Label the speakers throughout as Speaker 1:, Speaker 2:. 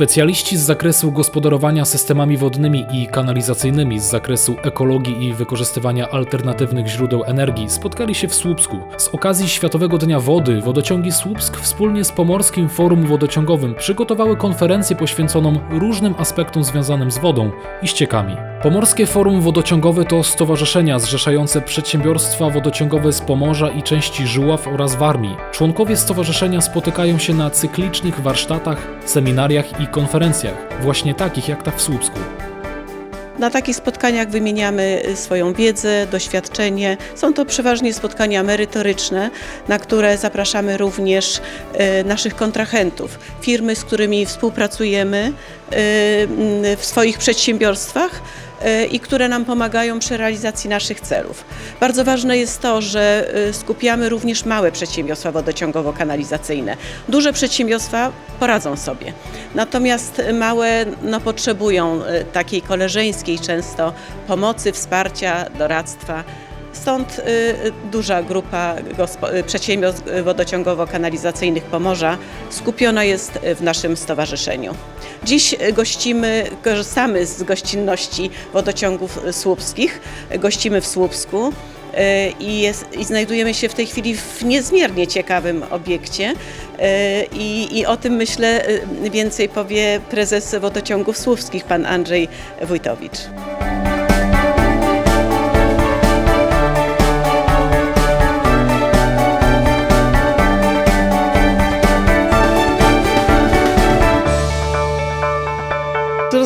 Speaker 1: Specjaliści z zakresu gospodarowania systemami wodnymi i kanalizacyjnymi z zakresu ekologii i wykorzystywania alternatywnych źródeł energii spotkali się w Słupsku. Z okazji Światowego Dnia Wody Wodociągi Słupsk wspólnie z Pomorskim Forum Wodociągowym przygotowały konferencję poświęconą różnym aspektom związanym z wodą i ściekami. Pomorskie Forum Wodociągowe to stowarzyszenia zrzeszające przedsiębiorstwa wodociągowe z Pomorza i części Żuław oraz Warmii. Członkowie stowarzyszenia spotykają się na cyklicznych warsztatach, seminariach i konferencjach, właśnie takich jak ta w Słupsku.
Speaker 2: Na takich spotkaniach wymieniamy y, swoją wiedzę, doświadczenie. Są to przeważnie spotkania merytoryczne, na które zapraszamy również y, naszych kontrahentów, firmy, z którymi współpracujemy y, mm, w swoich przedsiębiorstwach i które nam pomagają przy realizacji naszych celów. Bardzo ważne jest to, że y, skupiamy również małe przedsiębiorstwa wodociągowo-kanalizacyjne. Duże przedsiębiorstwa poradzą sobie, natomiast małe no, potrzebują y, takiej koleżeńskiej często pomocy, wsparcia, doradztwa. Stąd y, duża grupa przedsiębiorstw wodociągowo-kanalizacyjnych Pomorza skupiona jest w naszym stowarzyszeniu. Dziś gościmy, korzystamy z gościnności wodociągów słupskich. Gościmy w Słupsku y, i, jest, i znajdujemy się w tej chwili w niezmiernie ciekawym obiekcie. Y, I, I o tym myślę y, więcej powie prezes wodociągów słupskich, pan Andrzej Wójtowicz.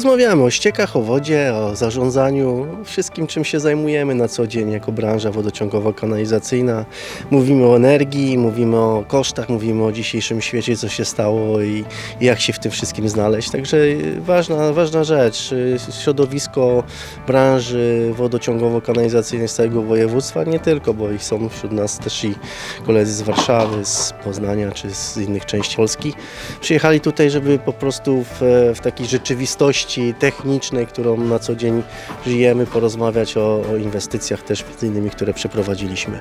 Speaker 3: Rozmawiamy o ściekach, o wodzie, o zarządzaniu, wszystkim czym się zajmujemy na co dzień jako branża wodociągowo-kanalizacyjna. Mówimy o energii, mówimy o kosztach, mówimy o dzisiejszym świecie, co się stało i, i jak się w tym wszystkim znaleźć. Także ważna, ważna rzecz, środowisko branży wodociągowo-kanalizacyjnej z całego województwa, nie tylko, bo ich są wśród nas też i koledzy z Warszawy, z Poznania czy z innych części Polski. Przyjechali tutaj, żeby po prostu w, w takiej rzeczywistości technicznej, którą na co dzień żyjemy, porozmawiać o, o inwestycjach też między innymi, które przeprowadziliśmy.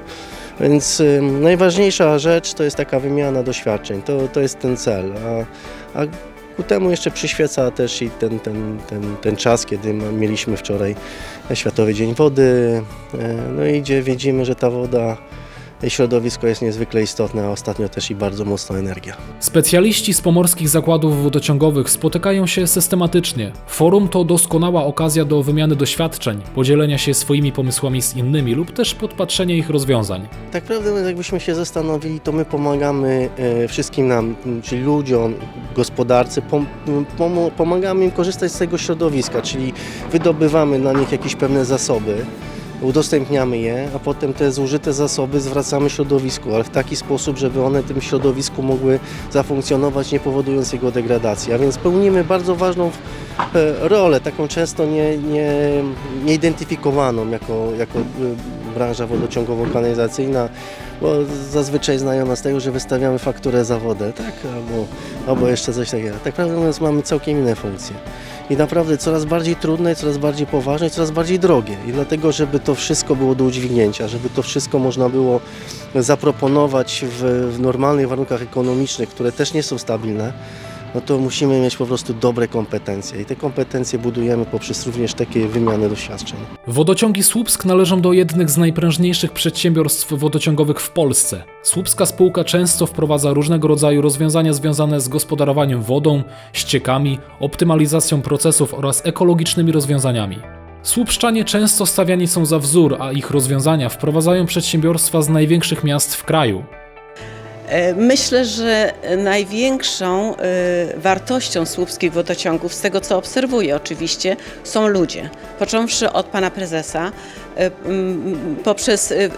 Speaker 3: Więc y, najważniejsza rzecz to jest taka wymiana doświadczeń, to, to jest ten cel. A, a ku temu jeszcze przyświeca też i ten, ten, ten, ten czas, kiedy mieliśmy wczoraj Światowy Dzień Wody, e, no i gdzie widzimy, że ta woda, środowisko jest niezwykle istotne, a ostatnio też i bardzo mocna energia.
Speaker 1: Specjaliści z pomorskich zakładów wodociągowych spotykają się systematycznie. Forum to doskonała okazja do wymiany doświadczeń, podzielenia się swoimi pomysłami z innymi lub też podpatrzenia ich rozwiązań.
Speaker 3: Tak naprawdę, jakbyśmy się zastanowili, to my pomagamy e, wszystkim nam, czyli ludziom, gospodarce, pom, pomagamy im korzystać z tego środowiska, czyli wydobywamy dla nich jakieś pewne zasoby, udostępniamy je, a potem te zużyte zasoby zwracamy środowisku, ale w taki sposób, żeby one tym środowisku mogły zafunkcjonować, nie powodując jego degradacji. A więc pełnimy bardzo ważną e, rolę, taką często nie, nie, nieidentyfikowaną jako, jako e, branża wodociągowo-kanalizacyjna, bo zazwyczaj znają nas tego, że wystawiamy fakturę za wodę, tak? Albo, albo jeszcze coś takiego. Tak naprawdę mówiąc, mamy całkiem inne funkcje. I naprawdę coraz bardziej trudne, coraz bardziej poważne, coraz bardziej drogie. I dlatego, żeby to wszystko było do udźwignięcia, żeby to wszystko można było zaproponować w, w normalnych warunkach ekonomicznych, które też nie są stabilne, no to musimy mieć po prostu dobre kompetencje. I te kompetencje budujemy poprzez również takie wymiany doświadczeń.
Speaker 1: Wodociągi Słupsk należą do jednych z najprężniejszych przedsiębiorstw wodociągowych w Polsce. Słupska spółka często wprowadza różnego rodzaju rozwiązania związane z gospodarowaniem wodą, ściekami, optymalizacją procesów oraz ekologicznymi rozwiązaniami. Słupszczanie często stawiani są za wzór, a ich rozwiązania wprowadzają przedsiębiorstwa z największych miast w kraju.
Speaker 2: E, Myślę, że największą e, wartością słupskich wodociągów, z tego co obserwuję oczywiście, są ludzie. Począwszy od pana prezesa, poprzez e, e,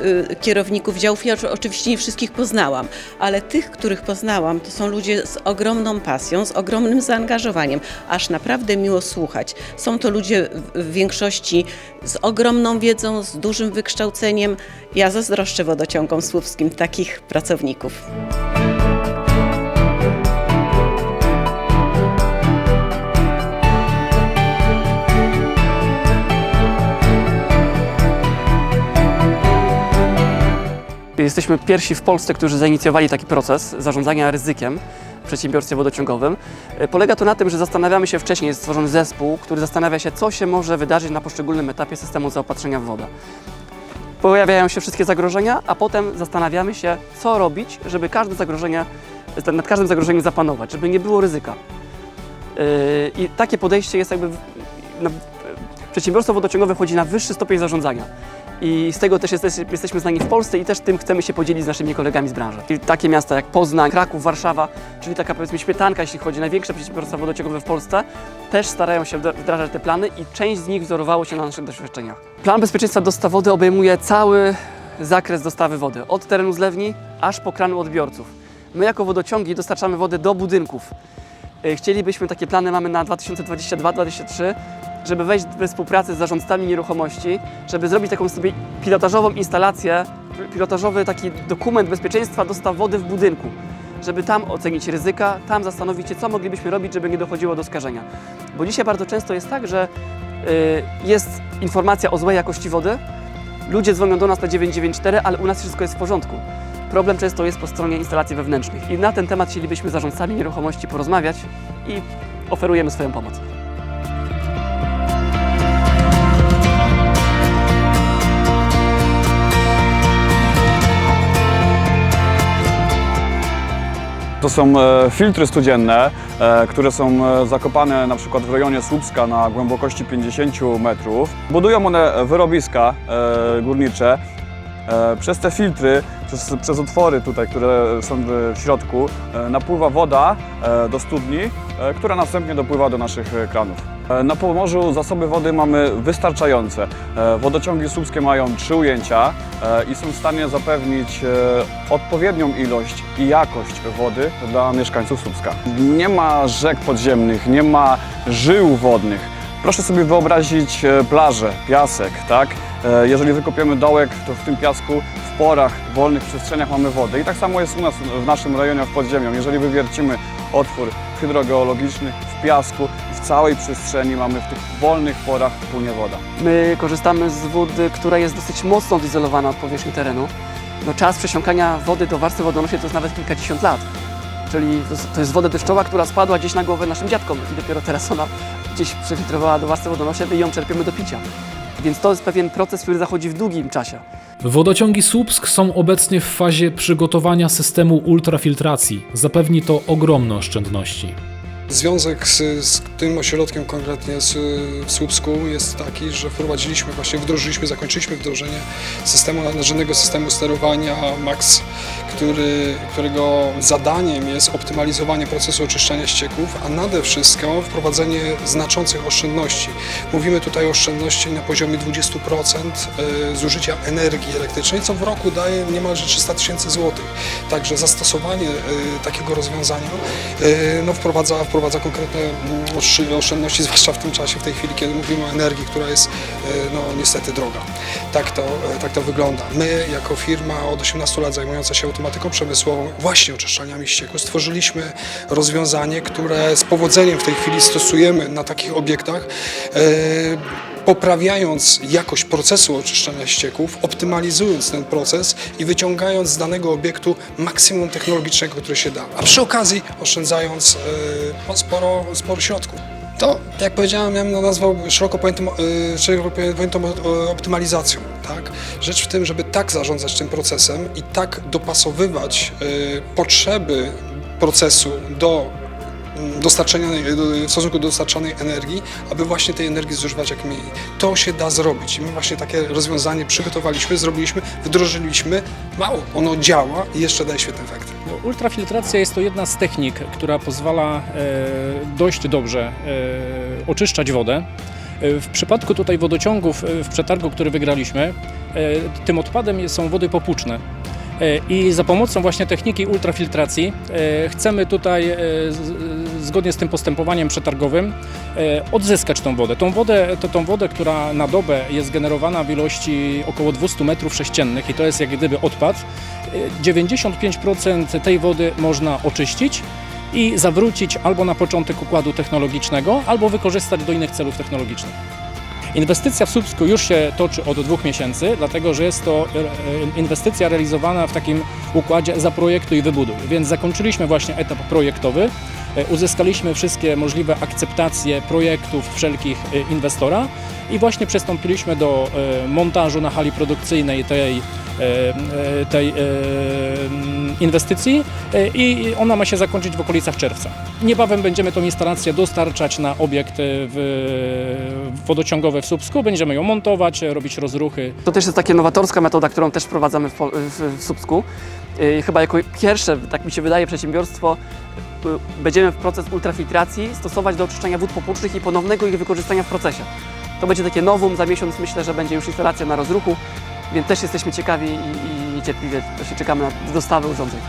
Speaker 2: kierowników działów. Ja oczy- oczywiście nie wszystkich poznałam, ale tych, których poznałam, to są ludzie z ogromną pasją, z ogromnym zaangażowaniem, aż naprawdę miło słuchać. Są to ludzie w- w większości z ogromną wiedzą, z dużym wykształceniem. Ja zazdroszczę wodociągom słupskim takich pracowników.
Speaker 4: Jesteśmy pierwsi w Polsce, którzy zainicjowali taki proces zarządzania ryzykiem przedsiębiorstwie wodociągowym. E, Polega to na tym, że zastanawiamy się wcześniej, jest stworzony zespół, który zastanawia się, co się może wydarzyć na poszczególnym etapie systemu zaopatrzenia w wodę. Pojawiają się wszystkie zagrożenia, a potem zastanawiamy się, co robić, żeby każde zagrożenie, nad każdym zagrożeniem zapanować, żeby nie było ryzyka. Yy, I takie podejście jest jakby. w- przedsiębiorstwo wodociągowe wchodzi na wyższy stopień zarządzania. I z tego też jesteś, jesteśmy znani w Polsce i też tym chcemy się podzielić z naszymi kolegami z branży. Takie miasta jak Poznań, Kraków, Warszawa, czyli taka powiedzmy śmietanka, jeśli chodzi o największe przedsiębiorstwa wodociągowe w Polsce, też starają się wdra- wdrażać te plany i część z nich wzorowało się na naszych doświadczeniach. Plan bezpieczeństwa dostaw wody obejmuje cały zakres dostawy wody, od terenu zlewni aż po kranu odbiorców. My jako wodociągi dostarczamy wodę do budynków. E, Chcielibyśmy, takie plany mamy na 2022-2023, żeby wejść we współpracę z zarządcami nieruchomości, żeby zrobić taką sobie pilotażową instalację, pilotażowy taki dokument bezpieczeństwa dostaw wody w budynku, żeby tam ocenić ryzyka, tam zastanowić się, co moglibyśmy robić, żeby nie dochodziło do skażenia. Bo dzisiaj bardzo często jest tak, że y, jest informacja o złej jakości wody, ludzie dzwonią do nas na 994, ale u nas wszystko jest w porządku. Problem często jest po stronie instalacji wewnętrznych i na ten temat chcielibyśmy z zarządcami nieruchomości porozmawiać i oferujemy swoją pomoc.
Speaker 5: To są e, filtry studzienne, e, które są e, zakopane na przykład w rejonie Słupska na głębokości 50 metrów. Budują one wyrobiska górnicze. E, Przez te filtry, przez, przez otwory tutaj, które są w środku, e, napływa woda e, do studni, która następnie dopływa do naszych kranów. Na Pomorzu zasoby wody mamy wystarczające. Wodociągi słupskie mają trzy ujęcia i są w stanie zapewnić odpowiednią ilość i jakość wody dla mieszkańców Słupska. Nie ma rzek podziemnych, nie ma żył wodnych. Proszę sobie wyobrazić e, plażę, piasek, tak? E, Jeżeli wykopiemy dołek, to w tym piasku w porach, wolnych przestrzeniach mamy wodę. I tak samo jest u nas w naszym rejonie w podziemiu. Jeżeli wywiercimy otwór hydrogeologiczny w piasku i w całej przestrzeni mamy w tych wolnych porach płynie woda.
Speaker 4: My korzystamy z wody, która jest dosyć mocno odizolowana od powierzchni terenu. No, czas przesiąkania wody do warstwy wodonośnej to jest nawet kilkadziesiąt lat. Czyli to jest- woda deszczowa, która spadła gdzieś na głowę naszym dziadkom i dopiero teraz ona gdzieś przefiltrowała do warstwy wodonośnej i ją czerpiemy do picia. Więc to jest pewien proces, który zachodzi w długim czasie.
Speaker 1: Wodociągi Słupsk są obecnie w fazie przygotowania systemu ultrafiltracji. Zapewni to ogromne oszczędności.
Speaker 6: Związek z, z tym ośrodkiem konkretnie z, w Słupsku jest taki, że wprowadziliśmy, właśnie wdrożyliśmy, zakończyliśmy wdrożenie systemu, narzędnego systemu sterowania MAX, który, którego zadaniem jest optymalizowanie procesu oczyszczania ścieków, a nade wszystko wprowadzenie znaczących oszczędności. Mówimy tutaj o oszczędności na poziomie 20% e, zużycia energii elektrycznej, co w roku daje niemalże 300 tysięcy złotych. Także zastosowanie e, takiego rozwiązania e, no, wprowadza, wprowadza konkretne mm, oszczędności, zwłaszcza w tym czasie, w tej chwili, kiedy mówimy o energii, która jest e, no, niestety droga. Tak to, e, tak to wygląda. My, jako firma od 18 lat zajmująca się automatyką przemysłową, właśnie oczyszczaniami ścieków, stworzyliśmy rozwiązanie, które z powodzeniem w tej chwili stosujemy na takich obiektach. Poprawiając jakość procesu oczyszczania ścieków, optymalizując ten proces i wyciągając z danego obiektu maksimum technologicznego, które się da, a przy okazji oszczędzając no, sporo, sporo środków. To, jak powiedziałem, ja bym nazwał szeroko pojętą, szeroko pojętą optymalizacją. Tak? Rzecz w tym, żeby tak zarządzać tym procesem i tak dopasowywać e, potrzeby procesu do dostarczenia, w stosunku do dostarczanej energii, aby właśnie tej energii zużywać jak mniej. To się da zrobić my właśnie takie rozwiązanie przygotowaliśmy, zrobiliśmy, wdrożyliśmy. Mało, ono działa i jeszcze daje świetne efekty.
Speaker 7: Ultrafiltracja jest to jedna z technik, która pozwala e, dość dobrze e, oczyszczać wodę. E, W przypadku tutaj wodociągów w przetargu, który wygraliśmy, tym odpadem są wody popłuczne. E, I za pomocą właśnie techniki ultrafiltracji e, chcemy tutaj, e, zgodnie z tym postępowaniem przetargowym, odzyskać tą wodę. Tą wodę, to tą wodę, która na dobę jest generowana w ilości około 200 metrów sześciennych i to jest jak gdyby odpad, 95% tej wody można oczyścić i zawrócić albo na początek układu technologicznego, albo wykorzystać do innych celów technologicznych. Inwestycja w Słupsku już się toczy od dwóch miesięcy, dlatego że jest to e, e, inwestycja realizowana w takim układzie zaprojektuj i wybuduj. Więc zakończyliśmy właśnie etap projektowy, uzyskaliśmy wszystkie możliwe akceptacje projektów wszelkich e, inwestora i właśnie przystąpiliśmy do e, montażu na hali produkcyjnej tej, e, e, tej e, mm, inwestycji e, i ona ma się zakończyć w okolicach czerwca. Niebawem będziemy tą instalację dostarczać na obiekt e, wodociągowy w Słupsku. Będziemy ją montować, e, robić rozruchy.
Speaker 4: To też jest taka nowatorska metoda, którą też wprowadzamy w. Yy, Chyba jako pierwsze, tak mi się wydaje, przedsiębiorstwo yy, będziemy w proces ultrafiltracji stosować do oczyszczania wód popłucznych i ponownego ich wykorzystania w procesie. To będzie takie nowum, za miesiąc myślę, że będzie już instalacja na rozruchu, więc też jesteśmy ciekawi i, i niecierpliwie właśnie czekamy na dostawy urządzeń.